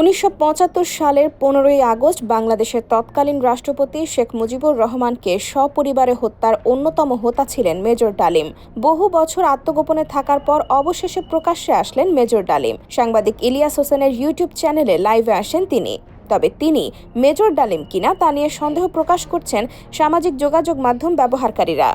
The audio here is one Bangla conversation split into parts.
উনিশশো পঁচাত্তর সালের পনেরোই আগস্ট বাংলাদেশের তৎকালীন রাষ্ট্রপতি শেখ মুজিবুর রহমানকে সপরিবারে হত্যার অন্যতম হোতা ছিলেন মেজর ডালিম। বহু বছর আত্মগোপনে থাকার পর অবশেষে প্রকাশ্যে আসলেন মেজর ডালিম। সাংবাদিক ইলিয়াস হোসেনের ইউটিউব চ্যানেলে লাইভে আসেন তিনি। তবে তিনি মেজর ডালিম কিনা তা নিয়ে সন্দেহ প্রকাশ করছেন সামাজিক যোগাযোগ মাধ্যম ব্যবহারকারীরা।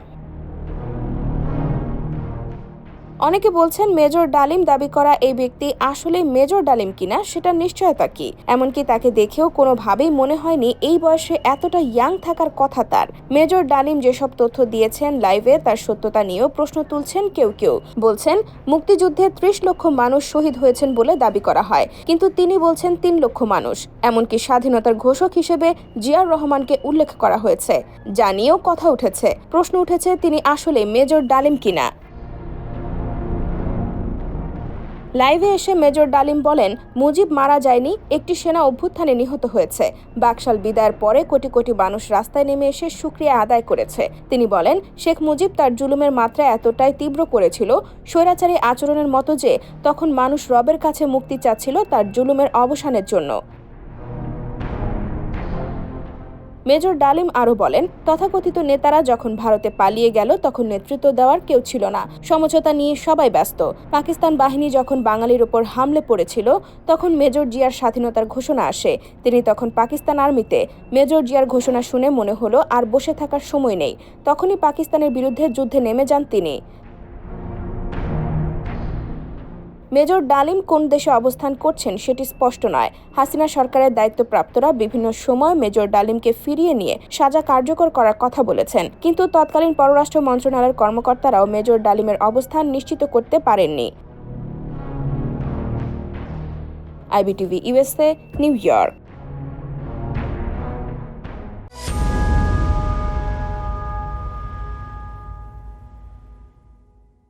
অনেকে বলছেন মেজর ডালিম দাবি করা এই ব্যক্তি আসলে মেজর ডালিম কিনা সেটা নিশ্চয়তা কি? এমনকি তাকে দেখেও কোনোভাবেই মনে হয়নি এই বয়সে এতটা ইয়াং থাকার কথা তার। মেজর ডালিম যেসব তথ্য দিয়েছেন লাইভে তার সত্যতা নিয়েও প্রশ্ন তুলছেন কেউ কেউ। বলছেন, মুক্তিযুদ্ধে ত্রিশ লক্ষ মানুষ শহীদ হয়েছেন বলে দাবি করা হয়। কিন্তু তিনি বলছেন তিন লক্ষ মানুষ। এমনকি স্বাধীনতার ঘোষক হিসেবে জিয়ার রহমানকে উল্লেখ করা হয়েছে। যা নিয়েও কথা উঠেছে। প্রশ্ন উঠেছে তিনি আসলে মেজর ডালিম কিনা? লাইভে এসে মেজর ডালিম বলেন, মুজিব মারা যায়নি, একটি সেনা অভ্যুত্থানে নিহত হয়েছে। বাকশাল বিদায়ের পরে কোটি কোটি মানুষ রাস্তায় নেমে এসে সুক্রিয়া আদায় করেছে। তিনি বলেন, শেখ মুজিব তার জুলুমের মাত্রা এতটাই তীব্র করেছিল, স্বৈরাচারী আচরণের মতো যে, তখন মানুষ রবের কাছে মুক্তি চাচ্ছিল তার জুলুমের অবসানের জন্য। মেজর ডালিম আরও বলেন, তথাকথিত নেতারা যখন ভারতে পালিয়ে গেল, তখন নেতৃত্ব দেওয়ার কেউ ছিল না। সমঝোতা নিয়ে সবাই ব্যস্ত। পাকিস্তান বাহিনী যখন বাঙালির ওপর হামলে পড়েছিল, তখন মেজর জিয়ার স্বাধীনতার ঘোষণা আসে। তিনি তখন পাকিস্তান আর্মিতে। মেজর জিয়ার ঘোষণা শুনে মনে হলো, আর বসে থাকার সময় নেই। তখনই পাকিস্তানের বিরুদ্ধে যুদ্ধে নেমে যান তিনি। মেজর ডালিম কোন দেশে অবস্থান করছেন সেটি স্পষ্ট নয়। হাসিনা সরকারের দায়িত্বপ্রাপ্তরা বিভিন্ন সময় মেজর ডালিমকে ফিরিয়ে নিয়ে সাজা কার্যকর করার কথা বলেছেন। কিন্তু তৎকালীন পররাষ্ট্র মন্ত্রণালয়ের কর্মকর্তারাও মেজর ডালিমের অবস্থান নিশ্চিত করতে পারেননি। IBTV USA New York.